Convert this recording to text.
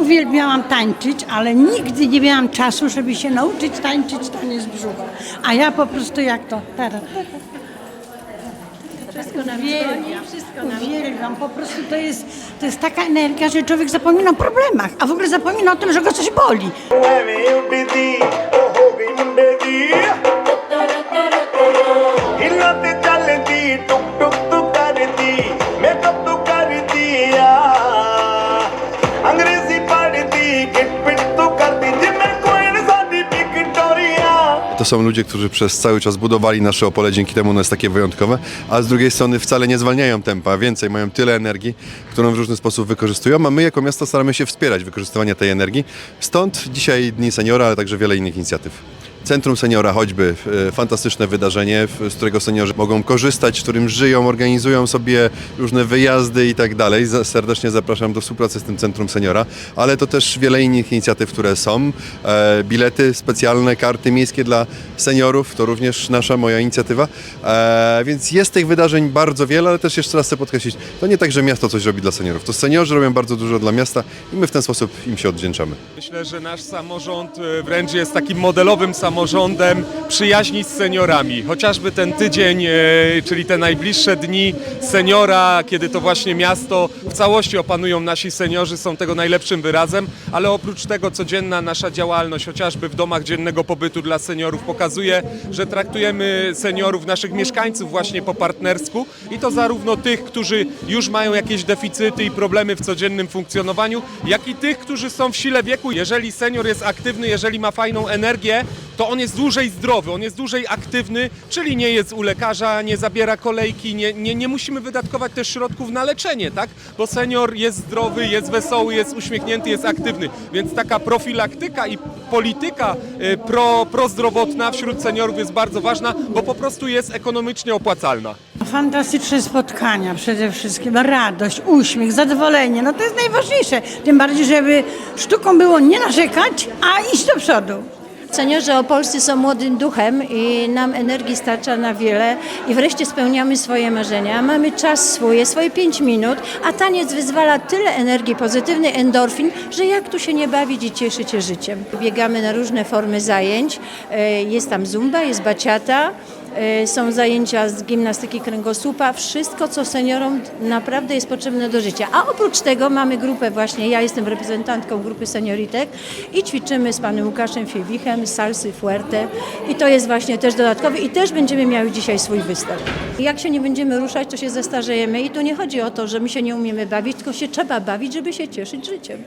uwielbiałam tańczyć, ale nigdy nie miałam czasu, żeby się nauczyć tańczyć taniec brzucha. A ja po prostu jak to teraz. Wszystko nam Uwielbiam, dzwoni, wszystko nam uwielbiam. Po prostu to jest, to jest taka energia, że człowiek zapomina o problemach, a w ogóle zapomina o tym, że go coś boli. To są ludzie, którzy przez cały czas budowali nasze Opole, dzięki temu ono jest takie wyjątkowe, a z drugiej strony wcale nie zwalniają tempa, więcej, mają tyle energii, którą w różny sposób wykorzystują, a my jako miasto staramy się wspierać wykorzystywanie tej energii. Stąd dzisiaj Dni Seniora, ale także wiele innych inicjatyw. Centrum Seniora choćby, e, fantastyczne wydarzenie, z którego seniorzy mogą korzystać, w którym żyją, organizują sobie różne wyjazdy i tak dalej. Serdecznie zapraszam do współpracy z tym Centrum Seniora, ale to też wiele innych inicjatyw, które są. E, bilety specjalne, karty miejskie dla seniorów, to również nasza, moja inicjatywa. E, więc jest tych wydarzeń bardzo wiele, ale też jeszcze raz chcę podkreślić, to nie tak, że miasto coś robi dla seniorów. To seniorzy robią bardzo dużo dla miasta i my w ten sposób im się odwdzięczamy. Myślę, że nasz samorząd wręcz jest takim modelowym samorządem przyjaźni z seniorami. Chociażby ten tydzień, e, czyli te najbliższe dni seniora, kiedy to właśnie miasto w całości opanują nasi seniorzy, są tego najlepszym wyrazem, ale oprócz tego codzienna nasza działalność, chociażby w domach dziennego pobytu dla seniorów, pokazuje, że traktujemy seniorów, naszych mieszkańców właśnie po partnersku i to zarówno tych, którzy już mają jakieś deficyty i problemy w codziennym funkcjonowaniu, jak i tych, którzy są w sile wieku. Jeżeli senior jest aktywny, jeżeli ma fajną energię, to on jest dłużej zdrowy, on jest dłużej aktywny, czyli nie jest u lekarza, nie zabiera kolejki, nie, nie, nie musimy wydatkować też środków na leczenie, tak? Bo senior jest zdrowy, jest wesoły, jest uśmiechnięty, jest aktywny. Więc taka profilaktyka i polityka y, pro, prozdrowotna wśród seniorów jest bardzo ważna, bo po prostu jest ekonomicznie opłacalna. Fantastyczne spotkania przede wszystkim, radość, uśmiech, zadowolenie, no to jest najważniejsze. Tym bardziej, żeby sztuką było nie narzekać, a iść do przodu. Seniorzy opolscy są młodym duchem i nam energii starcza na wiele i wreszcie spełniamy swoje marzenia. Mamy czas swój, swoje 5 minut, a taniec wyzwala tyle energii, pozytywny endorfin, że jak tu się nie bawić i cieszyć się życiem. Biegamy na różne formy zajęć. E, Jest tam zumba, jest baciata, są zajęcia z gimnastyki kręgosłupa, wszystko co seniorom naprawdę jest potrzebne do życia. A oprócz tego mamy grupę właśnie, ja jestem reprezentantką grupy senioritek i ćwiczymy z panem Łukaszem Fiewichem salsy fuerte i to jest właśnie też dodatkowy i też będziemy miały dzisiaj swój występ. Jak się nie będziemy ruszać, to się zestarzejemy i tu nie chodzi o to, że my się nie umiemy bawić, tylko się trzeba bawić, żeby się cieszyć życiem.